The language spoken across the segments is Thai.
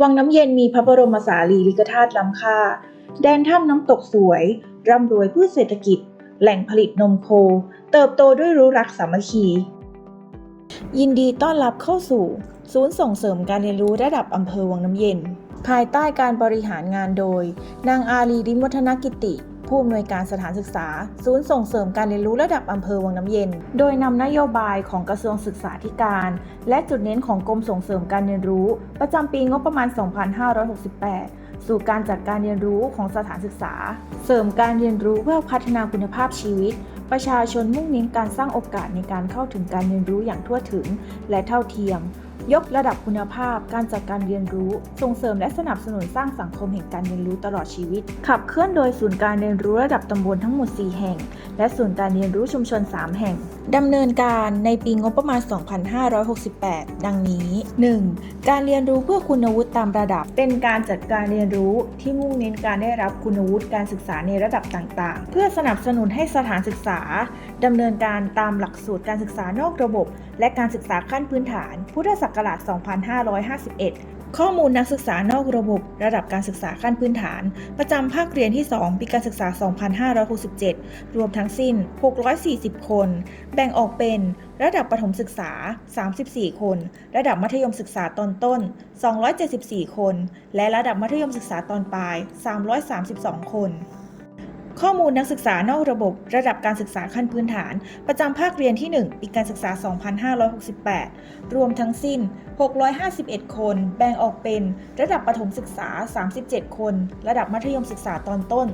วังน้ำเย็นมีพระบรมสารีริกธาตุล้ำค่า แดนถ้ำน้ำตกสวย ร่ำรวยพืชเศรษฐกิจ แหล่งผลิตนมโค เติบโตด้วยรู้รักสามัคคี ยินดีต้อนรับเข้าสู่ ศูนย์ส่งเสริมการเรียนรู้ระดับอำเภอวังน้ำเย็น ภายใต้การบริหารงานโดย นางอารีริมวัฒนกิติ ผู้อำนวยการสถานศึกษา ศูนย์ส่งเสริมการเรียนรู้ระดับอำเภอวังน้ำเย็น โดยนำนโยบายของกระทรวงศึกษาธิการ และจุดเน้นของกรมส่งเสริมการเรียนรู้ ประจำปีงบประมาณ 2568 สู่การจัดการเรียนรู้ของสถานศึกษา เสริมการเรียนรู้เพื่อพัฒนาคุณภาพชีวิต ประชาชนมุ่งเน้นการสร้างโอกาสในการเข้าถึงการเรียนรู้อย่างทั่วถึง และเท่าเทียม ยกระดับคุณภาพการจัดการเรียนรู้ ส่งเสริมและสนับสนุนสร้างสังคมแห่งการเรียนรู้ตลอดชีวิต ขับเคลื่อนโดยศูนย์การเรียนรู้ระดับตำบลทั้งหมด 4 แห่ง และศูนย์การเรียนรู้ชุมชน 3 แห่งดำเนินการในปีงบประมาณ 2568 ดังนี้ 1. การเรียนรู้เพื่อคุณวุฒิตามระดับ เป็นการจัดการเรียนรู้ที่มุ่งเน้นการได้รับคุณวุฒิการศึกษาในระดับต่างๆ เพื่อสนับสนุนให้สถานศึกษาดำเนินการตามหลักสูตรการศึกษานอกระบบ และการศึกษาขั้นพื้นฐาน พุทธศักราช 2551 ข้อมูลนักศึกษานอกระบบระดับการศึกษาขั้นพื้นฐาน ประจำภาคเรียนที่ 2 ปีการศึกษา 2567 รวมทั้งสิ้น 640 คน แบ่งออกเป็น ระดับประถมศึกษา 34 คน ระดับมัธยมศึกษาตอนต้น 274 คน และระดับมัธยมศึกษาตอนปลาย 332 คน ข้อมูลนักศึกษานอกระบบระดับการศึกษาขั้นพื้นฐาน ประจำภาคเรียนที่ 1 ปีการศึกษา 2568 รวมทั้งสิ้น 651 คน แบ่งออกเป็น ระดับประถมศึกษา 37 คน ระดับมัธยมศึกษาตอนต้น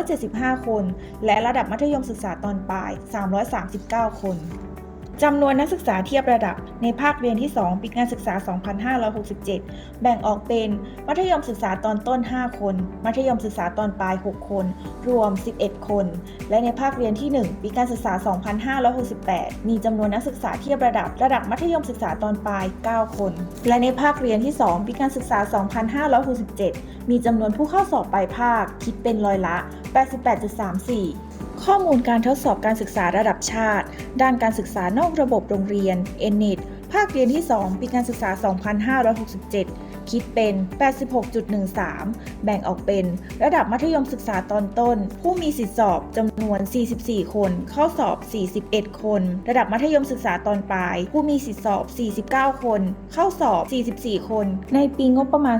275 คน และระดับมัธยมศึกษาตอนปลาย 339 คน จำนวนนักศึกษาเทียบระดับในภาคเรียนที่ 2 ปีการศึกษา 2567 แบ่งออกเป็น มัธยมศึกษาตอนต้น 5 คน มัธยมศึกษาตอนปลาย 6 คน รวม 11 คน และในภาคเรียนที่ 1 ปีการศึกษา 2568 มีจำนวนนักศึกษาเทียบระดับ ระดับมัธยมศึกษาตอนปลาย 9 คน และในภาคเรียนที่ 2 ปีการศึกษา 2567 มีจำนวนผู้เข้าสอบปลายภาคคิดเป็นร้อยละ 88.34 ข้อมูลการทดสอบการศึกษาระดับชาติ ด้านการศึกษานอกระบบโรงเรียน n n e t ภาคเรียนที่ 2 ปีการศึกษา 2567 คิดเป็น 86.13 แบ่งออกเป็น ระดับมัธยมศึกษาตอนต้น ผู้มีสิทธิสอบจำนวน 44 คน เข้าสอบ 41 คน ระดับมัธยมศึกษาตอนปลาย ผู้มีสิทธิสอบ 49 คน เข้าสอบ 44 คน ในปีงบประมาณ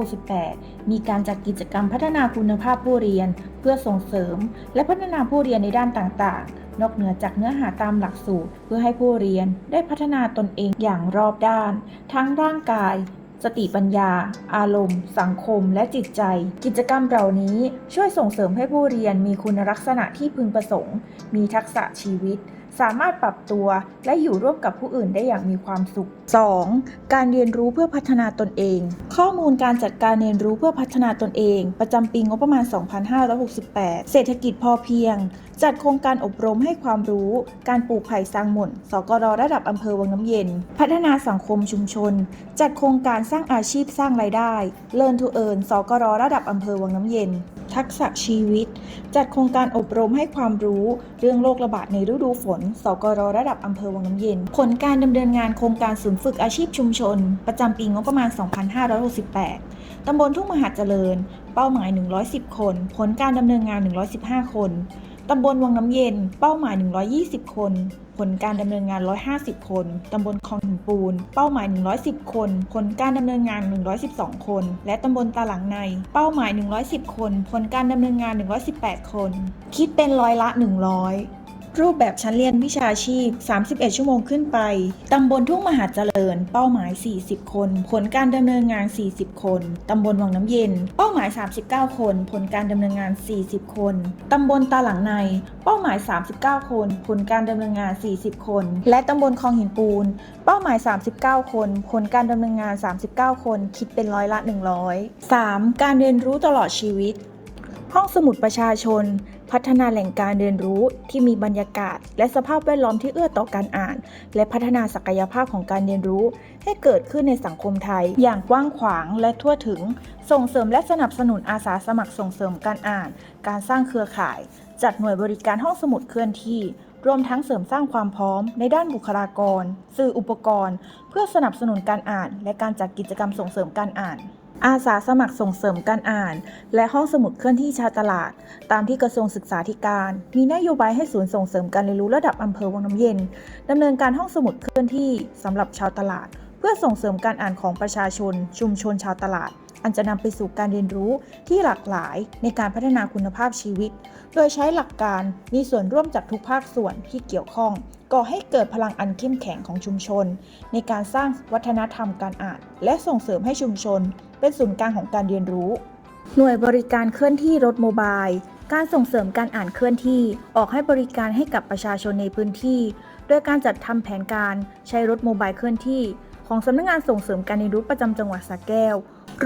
2568 มีการจัดกิจกรรมพัฒนาคุณภาพผู้เรียน เพื่อส่งเสริม และพัฒนาผู้เรียนในด้านต่างๆนอกเหนือจากเนื้อหาตามหลักสูตร เพื่อให้ผู้เรียนได้พัฒนาตนเองอย่างรอบด้าน ทั้งร่างกาย สติปัญญา อารมณ์ สังคม และจิตใจ กิจกรรมเหล่านี้ช่วยส่งเสริมให้ผู้เรียนมีคุณลักษณะที่พึงประสงค์ มีทักษะชีวิต สามารถปรับตัว และอยู่ร่วมกับผู้อื่นได้อย่างมีความสุข 2. การเรียนรู้เพื่อพัฒนาตนเอง ข้อมูลการจัดการเรียนรู้เพื่อพัฒนาตนเอง ประจำปีงบประมาณ 2568 เศรษฐกิจพอเพียง จัดโครงการอบรมให้ความรู้ การปลูกไผ่สร้างหม่นสกรระดับอำเภอวังน้ำเย็น พัฒนาสังคมชุมชน จัดโครงการสร้างอาชีพสร้างรายได้ Learn to Earn สกรระดับอำเภอวังน้ำเย็น ทักษะชีวิต จัดโครงการอบรมให้ความรู้เรื่องโรคระบาดในฤดูฝน สกรระดับอำเภอวังน้ำเย็น ผลการดำเนินงานโครงการศูนย์ฝึกอาชีพชุมชน ประจำปีงบประมาณ 2568 ตำบลทุ่งมหาเจริญ เป้าหมาย 110 คน ผลการดำเนินงาน 115 คน ตำบลวังน้ำเย็น เป้าหมาย 120 คน ลการดำเนินงาน 150 คน ตำบลคลองหินปูน เป้าหมาย 110 คน ผลการดำเนินงาน 112 คน และตำบลตาหลังใน เป้าหมาย 110 คน ผลการดำเนินงาน 118 คน คิดเป็นร้อยละ 100 รูปแบบชั้นเรียนวิชาชีพ 31 ชั่วโมงขึ้นไป ตำบลทุ่งมหาเจริญ เป้าหมาย 40 คน ผลการดำเนินงาน 40 คน ตำบลวังน้ำเย็น เป้าหมาย 39 คน ผลการดำเนินงาน 40 คน ตำบลตาหลังใน เป้าหมาย 39 คน ผลการดำเนินงาน 40 คน และตำบลคลองหินปูน เป้าหมาย 39 คน ผลการดำเนินงาน 39 คน คิดเป็นร้อยละ 100 3. การเรียนรู้ตลอดชีวิต ห้องสมุดประชาชน พัฒนาแหล่งการเรียนรู้ที่มีบรรยากาศ และสภาพแวดล้อมที่เอื้อต่อการอ่าน และพัฒนาศักยภาพของการเรียนรู้ ให้เกิดขึ้นในสังคมไทย อย่างกว้างขวางและทั่วถึง ส่งเสริมและสนับสนุนอาสาสมัครส่งเสริมการอ่าน การสร้างเครือข่าย จัดหน่วยบริการห้องสมุดเคลื่อนที่รวมทั้งเสริมสร้างความพร้อมในด้านบุคลากร สื่ออุปกรณ์ เพื่อสนับสนุนการอ่าน และการจัดกิจกรรมส่งเสริมการอ่าน อาสาสมัครส่งเสริมการอ่าน และห้องสมุดเคลื่อนที่ชาวตลาด ตามที่กระทรวงศึกษาธิการ มีนโยบายให้ศูนย์ส่งเสริมการเรียนรู้ระดับอำเภอวังน้ำเย็นดำเนินการห้องสมุดเคลื่อนที่สำหรับชาวตลาด เพื่อส่งเสริมการอ่านของประชาชน ชุมชนชาวตลาด อันจะนำไปสู่การเรียนรู้ที่หลากหลายในการพัฒนาคุณภาพชีวิต โดยใช้หลักการมีส่วนร่วมจากทุกภาคส่วนที่เกี่ยวข้อง ก่อให้เกิดพลังอันเข้มแข็งของชุมชน ในการสร้างวัฒนธรรมการอ่าน และส่งเสริมให้ชุมชน เป็นศูนย์กลางของการเรียนรู้ หน่วยบริการเคลื่อนที่รถโมบายการส่งเสริมการอ่านเคลื่อนที่ออกให้บริการให้กับประชาชนในพื้นที่ โดยการจัดทำแผนการใช้รถโมบายเคลื่อนที่ ของสำนักงานส่งเสริมการเรียนรู้ประจำจังหวัดสระแก้ว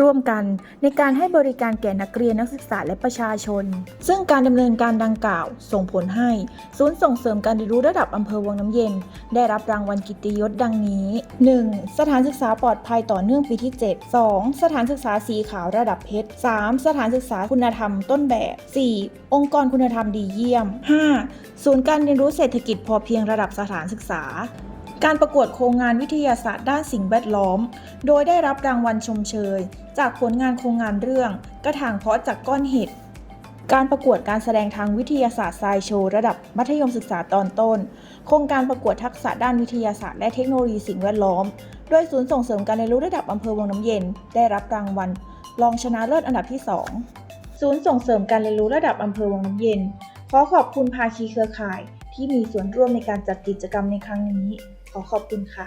ร่วมกันในการให้บริการแก่นักเรียนนักศึกษาและประชาชน ซึ่งการดำเนินการดังกล่าว ส่งผลให้ ศูนย์ส่งเสริมการเรียนรู้ระดับอำเภอวังน้ำเย็น ได้รับรางวัลกิตติยศดังนี้ 1. สถานศึกษาปลอดภัยต่อเนื่องปีที่ 7 2. สถานศึกษาสีขาวระดับเพชร 3. สถานศึกษาคุณธรรมต้นแบบ 4. องค์กรคุณธรรมดีเยี่ยม 5. ศูนย์การเรียนรู้เศรษฐกิจพอเพียงระดับสถานศึกษา การประกวดโครงงานวิทยาศาสตร์ด้านสิ่งแวดล้อม โดยได้รับรางวัลชมเชย จากผลงานโครงงานเรื่อง กระถางเพาะจากก้อนเห็ด การประกวดการแสดงทางวิทยาศาสตร์ไซโชว์ระดับมัธยมศึกษาตอนต้น โครงการประกวดทักษะด้านวิทยาศาสตร์และเทคโนโลยีสิ่งแวดล้อม โดยศูนย์ส่งเสริมการเรียนรู้ระดับอำเภอวังน้ำเย็น ได้รับรางวัลรองชนะเลิศอันดับที่ 2 ศูนย์ส่งเสริมการเรียนรู้ระดับอำเภอวังน้ำเย็น ขอขอบคุณภาคีเครือข่าย ที่มีส่วนร่วมในการจัดกิจกรรมในครั้งนี้ ขอขอบคุณค่ะ